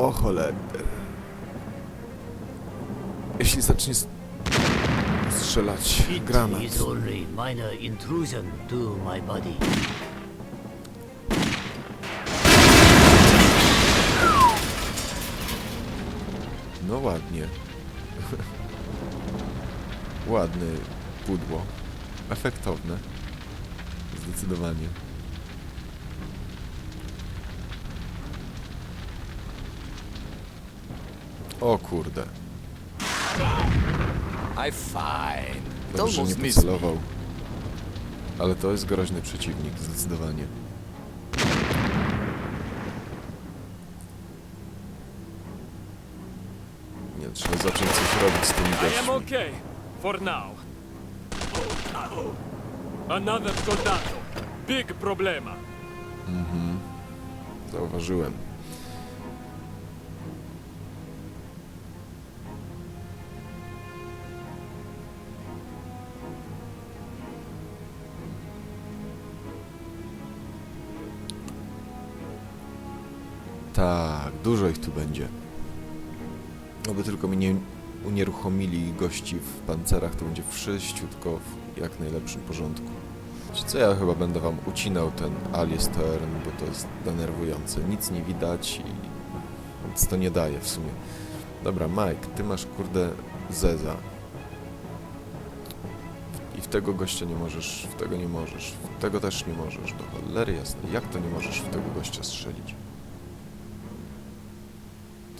O cholera. Jeśli zacznie strzelać granat. No ładnie. Ładne pudło. Efektowne. Zdecydowanie. O kurde. I fine. Dobrze, nie pocelował. Ale to jest groźny przeciwnik, zdecydowanie. Nie, trzeba zacząć coś robić z tymi I am gośćmi. okay. For now. Another Godato. Big problema. Zauważyłem. Tak, dużo ich tu będzie. Oby tylko mi nie unieruchomili gości w pancerach, to będzie wszyściutko w jak najlepszym porządku. Wiecie co, ja chyba będę wam ucinał ten Aliestern, bo to jest denerwujące. Nic nie widać i nic to nie daje w sumie. Dobra, Mike, ty masz kurde Zeza. I w tego gościa nie możesz, w tego nie możesz, w tego też nie możesz, do cholery jasne. Jak to nie możesz w tego gościa strzelić?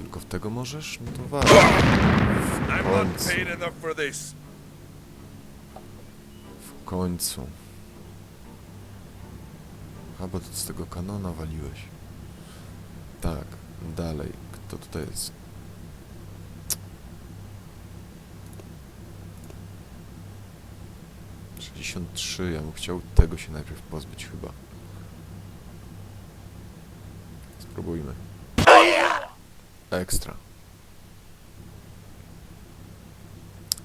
Tylko w tego możesz? No to walcz. W końcu, w końcu. A, bo ty z tego kanona waliłeś. Tak, dalej. Kto tutaj jest? Sześćdziesiąt trzy. Ja bym chciał tego się najpierw pozbyć chyba. Spróbujmy. Ekstra.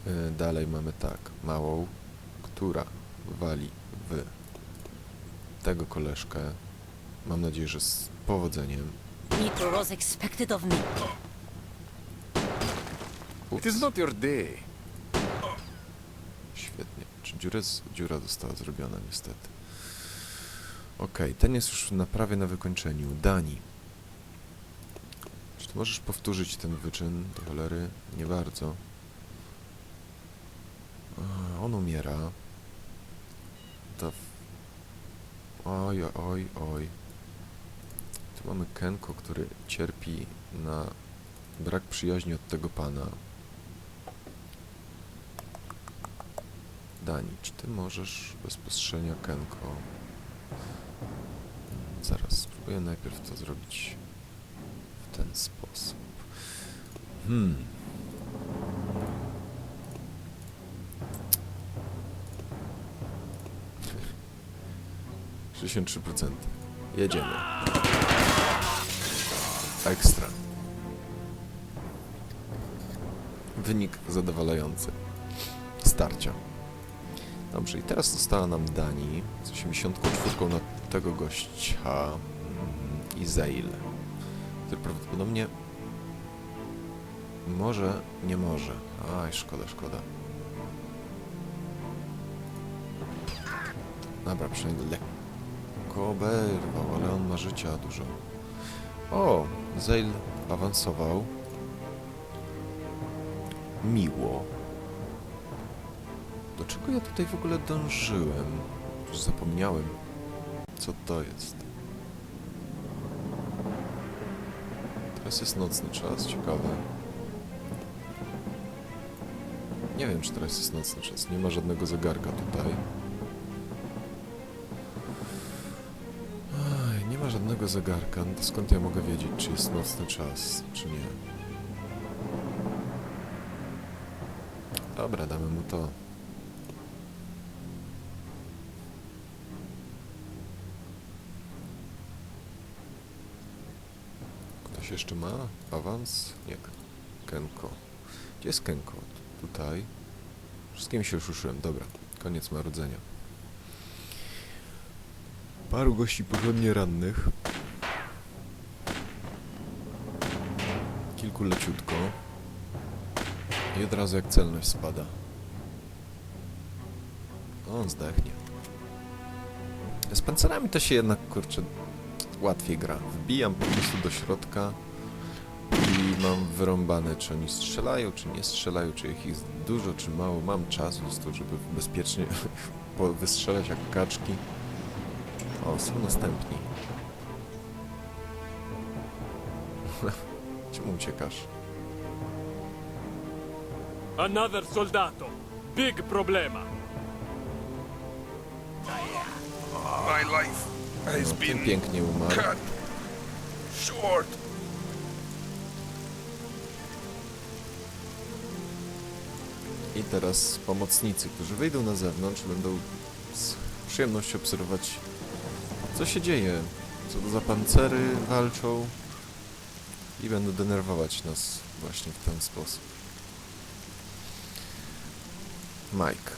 Y, Dalej mamy tak, małą, która wali w tego koleżkę. Mam nadzieję, że z powodzeniem. Nitro was expected of me. It is not your day. Świetnie. Czy dziura, z- dziura została zrobiona niestety. Okej, ten jest już na prawie na wykończeniu. Dani. Czy możesz powtórzyć ten wyczyn do cholery? Nie bardzo. On umiera. To... Oj, oj, oj. Tu mamy Kenko, który cierpi na brak przyjaźni od tego pana. Dani, czy ty możesz bez postrzenia Kenko? Zaraz, spróbuję najpierw to zrobić w ten sposób. Hmm. Sześćdziesiąt procent. Jedziemy. Ekstra. Wynik zadowalający. Starcia. Dobrze, i teraz została nam Dani z 84 na tego gościa mm, i Zeil, który prawdopodobnie może, nie może. Aj, szkoda, szkoda. Dobra, przynajmniej lekko oberwał, ale on ma życia dużo. O, Zeil awansował. Miło. Do czego ja tutaj w ogóle dążyłem? Już zapomniałem. Co to jest? Teraz jest nocny czas, ciekawe. Nie wiem, czy teraz jest nocny czas. Nie ma żadnego zegarka tutaj. Aj, nie ma żadnego zegarka. No to skąd ja mogę wiedzieć, czy jest nocny czas, czy nie? Dobra, damy mu to. Ktoś jeszcze ma awans? Nie. Kenko. Gdzie jest Kenko? Tutaj. Wszystkim się już uszyłem. Dobra. Koniec marudzenia. Paru gości porządnie rannych. tanku leciutko. I od razu jak celność spada. On zdechnie. Z pancerami to się jednak, kurczę, łatwiej gra. Wbijam po prostu do środka i mam wyrąbane, czy oni strzelają, czy nie strzelają, czy ich jest dużo, czy mało. Mam czas po prostu, żeby bezpiecznie wystrzelać jak kaczki. O, są następni. Czemu uciekasz? Another soldato. Big problema. My life has Ten been pięknie umarł. cut short. I teraz pomocnicy, którzy wyjdą na zewnątrz, będą z przyjemnością obserwować, co się dzieje, co to za pancery walczą i będą denerwować nas właśnie w ten sposób. Mike.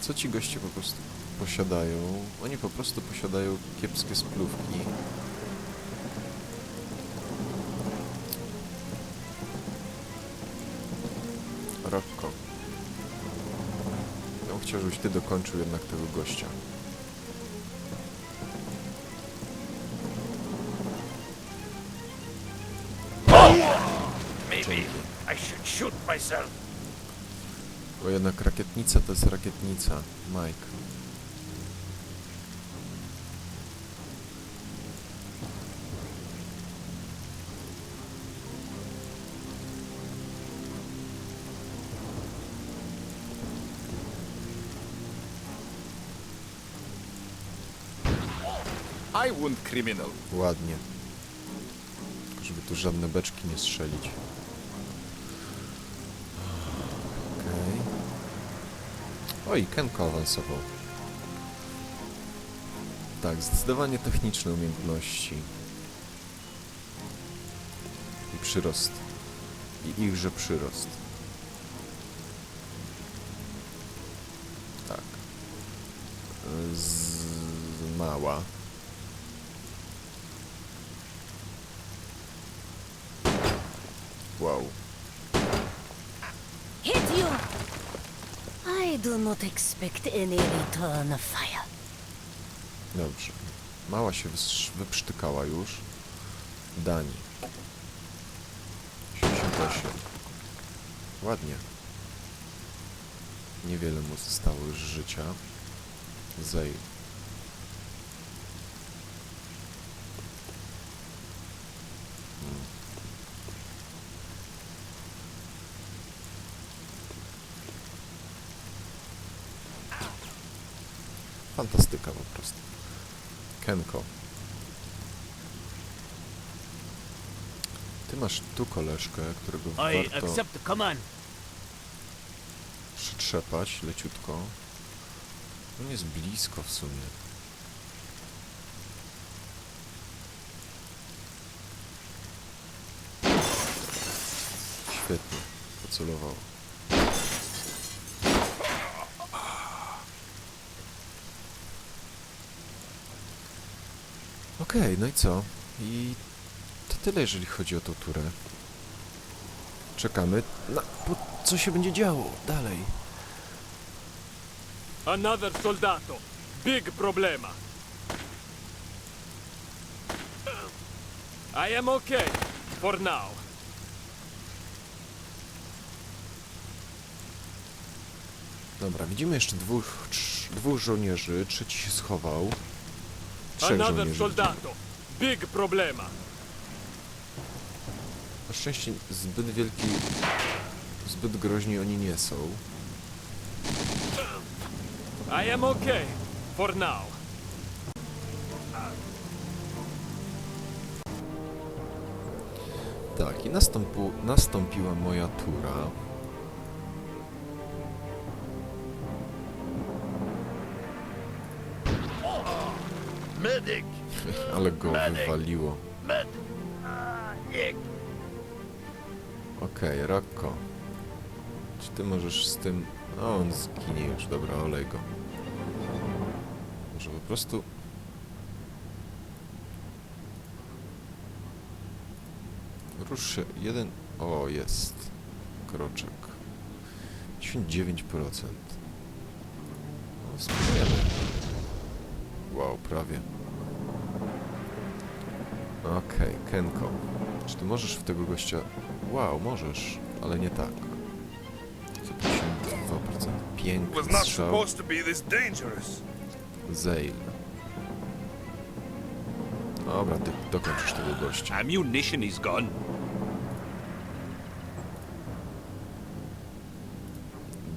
Co ci goście po prostu posiadają? Oni po prostu posiadają kiepskie splówki. Bym chciał, żebyś ty dokończył jednak tego gościa. Maybe I should shoot myself. Bo jednak rakietnica to jest rakietnica. Mike. I wound criminal. Ładnie. Tylko Żeby tu żadne beczki nie strzelić. Okej. Oj, Kenko awansował. Tak, zdecydowanie techniczne umiejętności. I przyrost. I ichże przyrost. Tak. Z... mała. Wow. Hit you! I do not expect any return of fire. Dobrze. Mała się wyprztykała już. Dani. 88. Ładnie. Niewiele mu zostało już życia. Zej. Hmm. Fantastyka po prostu. Kenko. Ty masz tu koleżkę, którego I warto accept the command. przytrzepać leciutko. On jest blisko w sumie. Świetnie. Pocelował. Okej, no i co? I to tyle, jeżeli chodzi o tą turę. Czekamy na... po- co się będzie działo dalej. Another soldato. Big problema. I am okay. For now. Dobra, widzimy jeszcze dwóch, trz, dwóch żołnierzy, trzeci się schował. Trzech Another żołnierzy. soldato. Big problema. Na szczęście zbyt wielki, zbyt groźni oni nie są. I am okay. For now. Tak, i nastąpu, nastąpiła moja tura. Medyk! Ale go wywaliło. Med... A. Okej, Rocco. Czy ty możesz z tym... No, on zginie już. Dobra, olej go. Może po prostu... Rusz się. Jeden... O, jest. Kroczek. 99%. O, spróbujemy. Wow, prawie. Okej, Kenko. Czy ty możesz w tego gościa... Wow, możesz, ale nie tak. Co 52%. Piękny strzał. Zale. Dobra, ty dokończysz tego gościa. Ammunition is gone.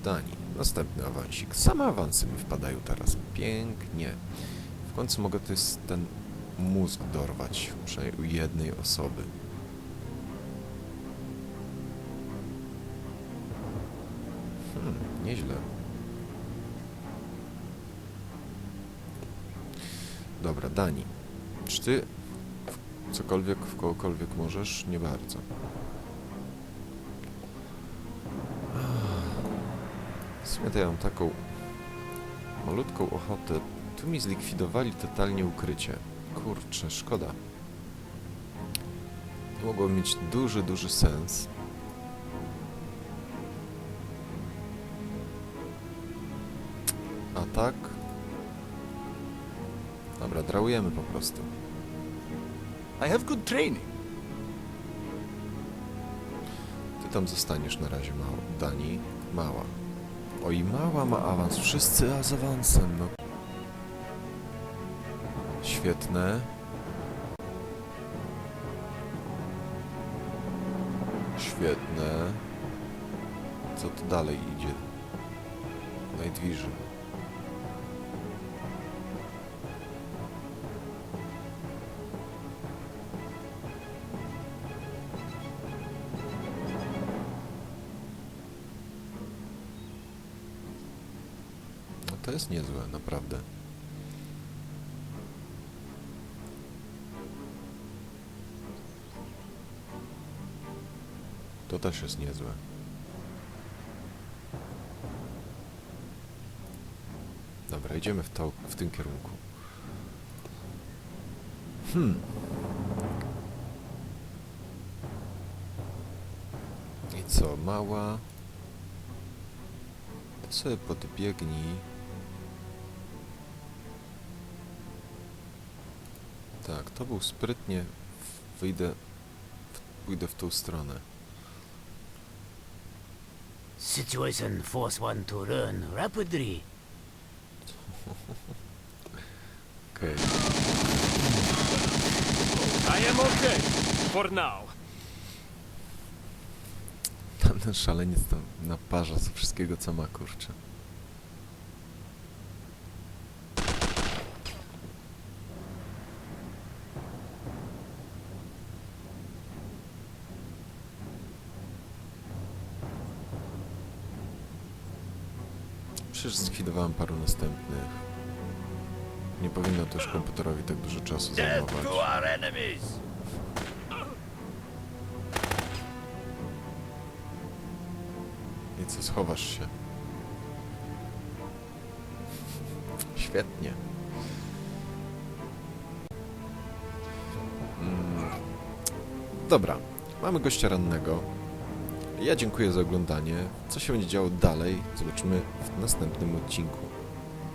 Dani. Następny awansik. Same awansy mi wpadają teraz. Pięknie. W końcu mogę to jest ten mózg dorwać. Przynajmniej u jednej osoby. Hmm, nieźle. Dobra, Dani. Czy ty cokolwiek, w kogokolwiek możesz? Nie bardzo. W sumie to ja mam taką malutką ochotę. Tu mi zlikwidowali totalnie ukrycie. Kurczę, szkoda. To mogło mieć duży, duży sens. A tak? Dobra, drałujemy po prostu. I have good training. Ty tam zostaniesz na razie, mała. Dani, mała. O i mała ma awans. Wszyscy z awansem, no. Świetne. Świetne. Co tu dalej idzie? Night. No to jest niezłe, naprawdę. To też jest niezłe. Dobra, idziemy w, to, w tym kierunku. Hmm. I co, mała? Ty sobie podbiegnij. Tak, to był sprytnie. Wyjdę. Pójdę w tą stronę. Situation force one to run rapidly. Okej. I am okay. For now. Tamten szaleniec tam naparza z wszystkiego, co ma, kurczę. Przecież zlikwidowałem paru następnych. Nie powinno też komputerowi tak dużo czasu zajmować. I co, schowasz się? Świetnie. Mm. Dobra, mamy gościa rannego. Ja dziękuję za oglądanie. Co się będzie działo dalej, zobaczymy w następnym odcinku.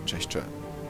Cześć, cześć.